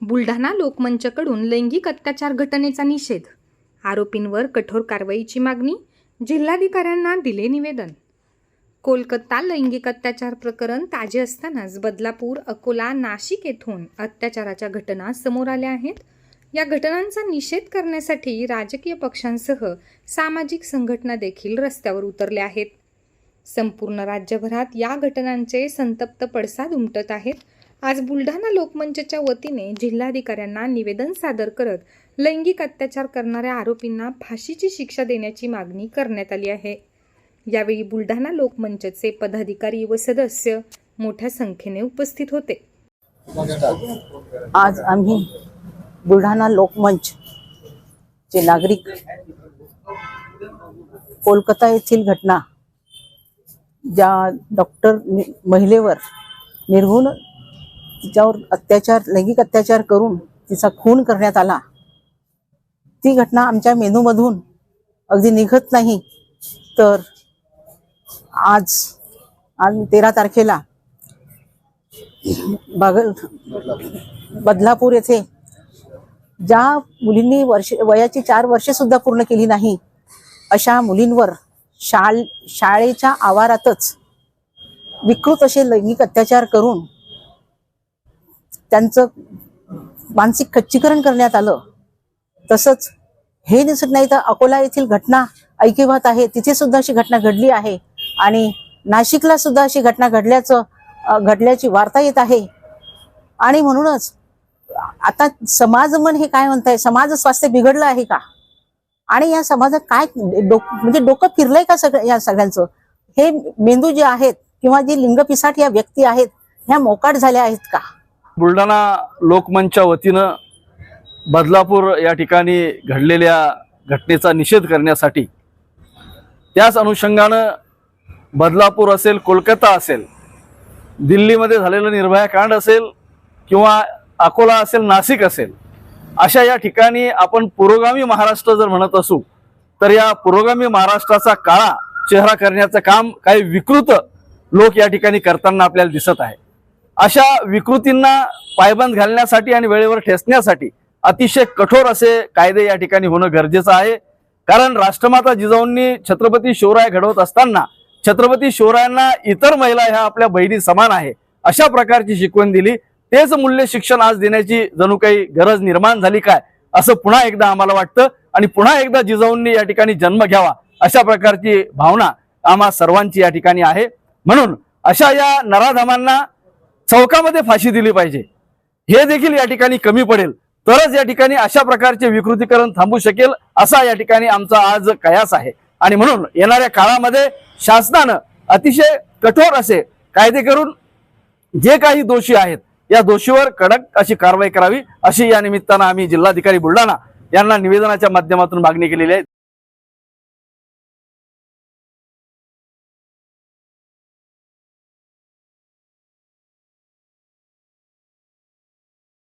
बुलढाणा लोकमंचकडून लैंगिक अत्याचार घटनेचा निषेध. आरोपींवर कठोर कारवाईची मागणी जिल्हाधिकाऱ्यांना दिले निवेदन. कोलकाता लैंगिक अत्याचार प्रकरण ताजे असतानाच बदलापूर अकोला नाशिक येथून अत्याचाराच्या घटना समोर आल्या आहेत. या घटनांचा निषेध करण्यासाठी राजकीय पक्षांसह सामाजिक संघटना देखील रस्त्यावर उतरल्या आहेत. संपूर्ण राज्यभरात या घटनांचे संतप्त पडसाद उमटत आहेत. आज बुलढाणा लोकमंचच्या वतीने जिल्हाधिकाऱ्यांना निवेदन सादर करत लैंगिक अत्याचार करणाऱ्या आरोपींना फाशीची शिक्षा देण्याची मागणी करण्यात आली आहे. यावेळी बुलढाणा लोकमंचचे पदाधिकारी व सदस्य मोठ्या संख्येने उपस्थित होते. आज आम्ही बुलढाणा लोकमंच चे नागरिक कोलकाता येथील घटना ज्या डॉक्टर महिलेवर निर्घुण तिच्यावर अत्याचार लैंगिक अत्याचार करून तिचा खून करण्यात आला ती घटना आमच्या मेनूमधून अगदी निघत नाही. तर आज आज तेरा तारखेला बागल बदलापूर येथे ज्या मुलींनी वर्ष वयाची चार वर्षे सुद्धा पूर्ण केली नाही अशा मुलींवर शाळ शाळेच्या आवारातच विकृत असे लैंगिक अत्याचार करून त्यांचं मानसिक खच्चीकरण करण्यात आलं. तसंच हे दिसत नाही तर अकोला येथील घटना ऐकिवात आहे. तिथे सुद्धा अशी घटना घडली आहे आणि नाशिकला सुद्धा अशी घटना घडल्याचं घडल्याची वार्ता येत आहे. आणि म्हणूनच आता समाजमन हे काय म्हणताय? समाज स्वास्थ्य बिघडलं आहे का? आणि या समाजात काय डोक म्हणजे डोकं फिरलंय का सगळं या सगळ्यांचं? हे मेंदू जे आहेत किंवा जी लिंगपिसाट या व्यक्ती आहेत ह्या मोकाट झाल्या आहेत का? बुलढाणा लोकमंचच्या वतीनं बदलापूर या ठिकाणी घडलेल्या घटनेचा निषेध करण्यासाठी त्याच अनुषंगानं बदलापूर असेल कोलकाता असेल दिल्लीमध्ये झालेलं निर्भया कांड असेल किंवा अकोला असेल नाशिक असेल अशा या ठिकाणी आपण पुरोगामी महाराष्ट्र जर म्हणत असू तर या पुरोगामी महाराष्ट्राचा काळा चेहरा करण्याचं काम काही विकृत लोक या ठिकाणी करताना आपल्याला दिसत आहे. अशा विकृतींना पायबंद घालण्यासाठी आणि वेळेवर ठेचण्यासाठी अतिशय कठोर असे कायदे या ठिकाणी होणं गरजेचं आहे. कारण राष्ट्रमाता जिजाऊंनी छत्रपती शिवराय घडवत असताना छत्रपती शिवरायांना इतर महिला ह्या आपल्या बहिणी समान आहे अशा प्रकारची शिकवण दिली. तेच मूल्य शिक्षण आज देण्याची जणू काही गरज निर्माण झाली काय असं पुन्हा एकदा आम्हाला वाटतं. आणि पुन्हा एकदा जिजाऊंनी या ठिकाणी जन्म घ्यावा अशा प्रकारची भावना आम्हा सर्वांची या ठिकाणी आहे. म्हणून अशा या नराधमांना चौकामध्ये फाशी दिली पाहिजे. हे देखील या ठिकाणी कमी पडेल. तरच या ठिकाणी अशा प्रकारचे विकृतीकरण थांबू शकेल असा या ठिकाणी आमचा आज कयास आहे. आणि म्हणून येणाऱ्या काळामध्ये शासनानं अतिशय कठोर असे कायदे करून जे काही दोषी आहेत या दोषीवर कडक अशी कारवाई करावी अशी या निमित्तानं आम्ही जिल्हाधिकारी बुलढाणा यांना निवेदनाच्या माध्यमातून मागणी केलेली आहे.